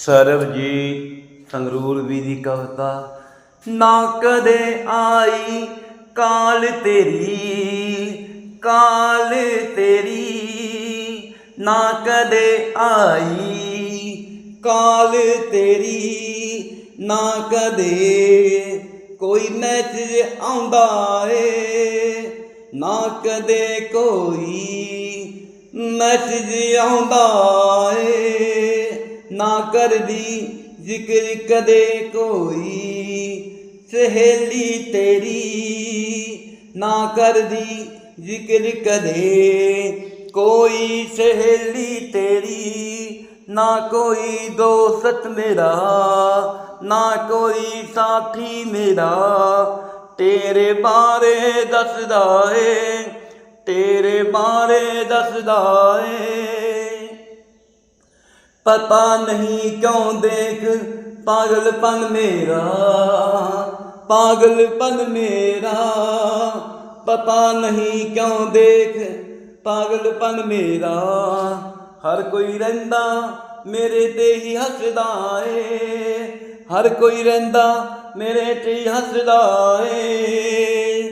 ਸਰਬ ਜੀ ਸੰਗਰੂਰ ਵੀ ਦੀ ਕਵਿਤਾ, ਨਾ ਕਦੇ ਆਈ ਕਾਲ ਤੇਰੀ ਕਾਲ ਤੇਰੀ, ਨਾ ਕਦੇ ਆਈ ਕਾਲ ਤੇਰੀ, ਨਾ ਕਦੇ ਕੋਈ ਮੈਸੇਜ ਆਉਂਦਾ ਏ, ਨਾ ਕਦੇ ਕੋਈ ਮੈਸੇਜ ਆਉਂਦਾ ਏ। ਨਾ ਕਰਦੀ ਜ਼ਿਕਰ ਕਦੇ ਕੋਈ। ਸਹੇਲੀ ਤੇਰੀ ਨਾ ਕਰਦੀ ਜ਼ਿਕਰ ਕਦੇ ਕੋਈ। ਸਹੇਲੀ ਤੇਰੀ ਨਾ ਕੋਈ ਦੋਸਤ ਮੇਰਾ, ਨਾ ਕੋਈ ਸਾਥੀ ਮੇਰਾ। ਤੇਰੇ ਬਾਰੇ ਦੱਸਦਾ ਏ, ਤੇਰੇ ਬਾਰੇ ਦੱਸਦਾ ਏ। ਪਤਾ ਨਹੀਂ ਕਿਉਂ ਦੇਖ ਪਾਗਲਪਨ ਮੇਰਾ ਪਾਗਲਪਨ ਮੇਰਾ। ਪਤਾ ਨਹੀਂ ਕਿਉਂ ਦੇਖ ਪਾਗਲਪਨ ਮੇਰਾ। ਹਰ ਕੋਈ ਰਹਿੰਦਾ ਮੇਰੇ ਤੇ ਹੀ ਹੱਸਦਾ ਏ। ਹਰ ਕੋਈ ਰਹਿੰਦਾ ਮੇਰੇ ਤੇ ਹੀ ਹੱਸਦਾ ਏ।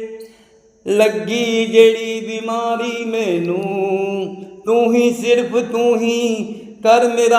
ਲੱਗੀ ਜਿਹੜੀ ਬਿਮਾਰੀ ਮੈਨੂੰ, ਤੂੰ ਹੀ ਸਿਰਫ ਤੂੰ ਹੀ ਕਰ ਮੇਰਾ